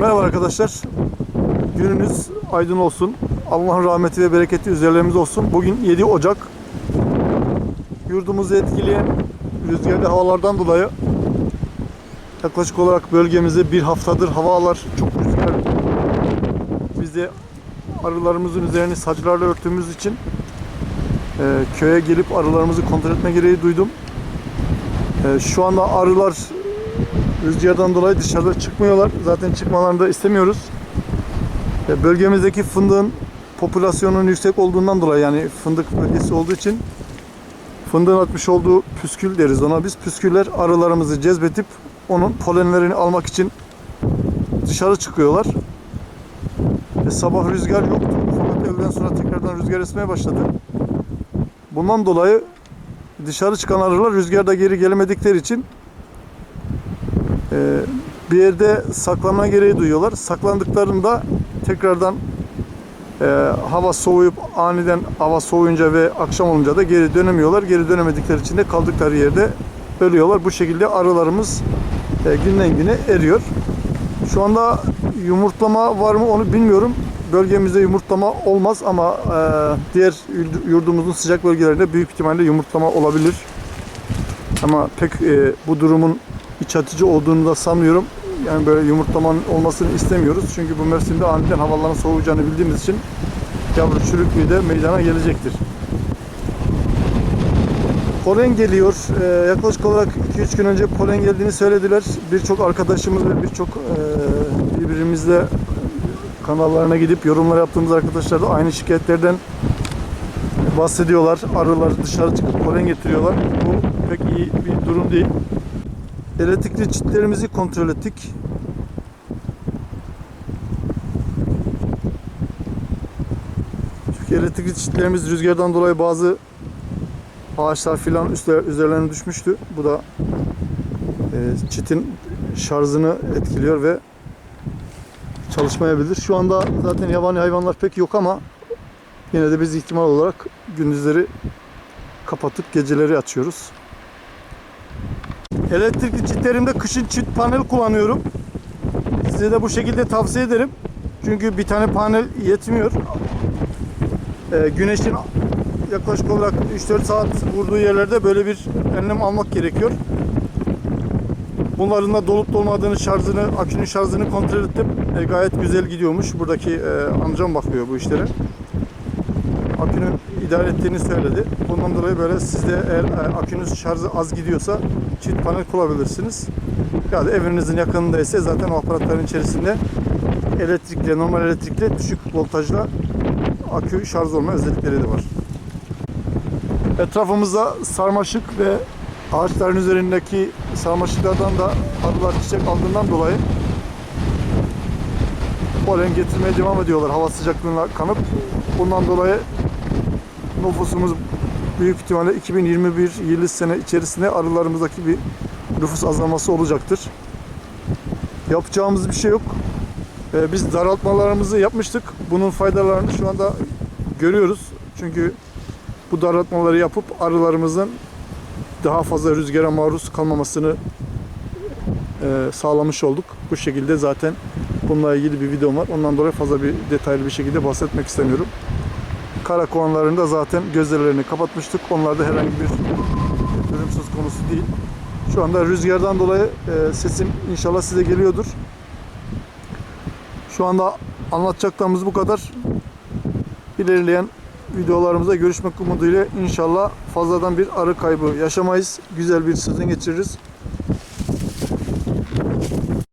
Merhaba arkadaşlar. Gününüz aydın olsun. Allah'ın rahmeti ve bereketi üzerlerimize olsun. Bugün 7 Ocak. Yurdumuzu etkileyen rüzgarlı havalardan dolayı yaklaşık olarak bölgemizde bir haftadır havalar çok rüzgar. Biz de arılarımızın üzerini saclarla örttüğümüz için e, köye gelip arılarımızı kontrol etme gereği duydum. E, şu anda arılar rüzgardan dolayı dışarıda çıkmıyorlar. Zaten çıkmalarını da istemiyoruz. E, Bölgemizdeki fındığın popülasyonunun yüksek olduğundan dolayı yani fındık bölgesi olduğu için fındığın atmış olduğu püskül deriz ona. Biz püsküller arılarımızı cezbetip onun polenlerini almak için dışarı çıkıyorlar. E, sabah rüzgar yoktu. Fakat öğleden sonra tekrardan rüzgar esmeye başladı. Bundan dolayı dışarı çıkan arılar rüzgarda geri gelemedikleri için bir yerde saklanma gereği duyuyorlar. Saklandıklarında tekrardan e, hava soğuyup aniden hava soğuyunca ve akşam olunca da geri dönemiyorlar. Geri dönemedikleri için de kaldıkları yerde ölüyorlar. Bu şekilde arılarımız e, günden güne eriyor. Şu anda yumurtlama var mı onu bilmiyorum. Bölgemizde yumurtlama olmaz ama e, diğer yurdumuzun sıcak bölgelerinde büyük ihtimalle yumurtlama olabilir. Ama pek e, bu durumun iç açıcı olduğunu da sanmıyorum. Yani böyle yumurtlamanın olmasını istemiyoruz. Çünkü bu mevsimde aniden havaların soğuyacağını bildiğimiz için yavru çürüklüğü de meydana gelecektir. Polen geliyor. Ee, yaklaşık olarak 2-3 gün önce polen geldiğini söylediler. Birçok arkadaşımız ve birçok e, birbirimizle kanallarına gidip yorumlar yaptığımız arkadaşlar da aynı şikayetlerden bahsediyorlar. Arılar dışarı çıkıp polen getiriyorlar. Bu pek iyi bir durum değil. Elektrikli çitlerimizi kontrol ettik. Çünkü elektrikli çitlerimiz rüzgardan dolayı bazı ağaçlar filan üzerlerine düşmüştü. Bu da e, çitin şarjını etkiliyor ve çalışmayabilir. Şu anda zaten yabani hayvanlar pek yok ama yine de biz ihtimal olarak gündüzleri kapatıp geceleri açıyoruz. Elektrikli çitlerimde kışın çift panel kullanıyorum. Size de bu şekilde tavsiye ederim. Çünkü bir tane panel yetmiyor. Ee, güneşin yaklaşık olarak 3-4 saat vurduğu yerlerde böyle bir önlem almak gerekiyor. Bunların da dolup dolmadığını, şarjını, akünün şarjını kontrol ettim. E, gayet güzel gidiyormuş. Buradaki e, amcam bakıyor bu işlere. Akünün idare ettiğini söyledi. Bundan dolayı böyle sizde eğer e, akünüz şarjı az gidiyorsa çift panel kurabilirsiniz. Ya da evinizin yakınındaysa zaten o aparatların içerisinde elektrikle, normal elektrikle düşük voltajla akü şarj olma özellikleri de var. Etrafımızda sarmaşık ve ağaçların üzerindeki sarmaşıklardan da arılar çiçek aldığından dolayı polen getirmeye devam ediyorlar hava sıcaklığına kanıp. Bundan dolayı nüfusumuz büyük ihtimalle 2021 yılı sene içerisinde arılarımızdaki bir nüfus azalması olacaktır. Yapacağımız bir şey yok. Ee, biz daraltmalarımızı yapmıştık. Bunun faydalarını şu anda görüyoruz. Çünkü bu daraltmaları yapıp arılarımızın daha fazla rüzgara maruz kalmamasını e, sağlamış olduk. Bu şekilde zaten bununla ilgili bir videom var. Ondan dolayı fazla bir detaylı bir şekilde bahsetmek istemiyorum. Karakovanlarında zaten gözlerini kapatmıştık. Onlarda herhangi bir durum söz konusu değil. Şu anda rüzgardan dolayı e, sesim inşallah size geliyordur. Şu anda anlatacaklarımız bu kadar. İlerleyen videolarımızda görüşmek umuduyla inşallah fazladan bir arı kaybı yaşamayız. Güzel bir sezon geçiririz.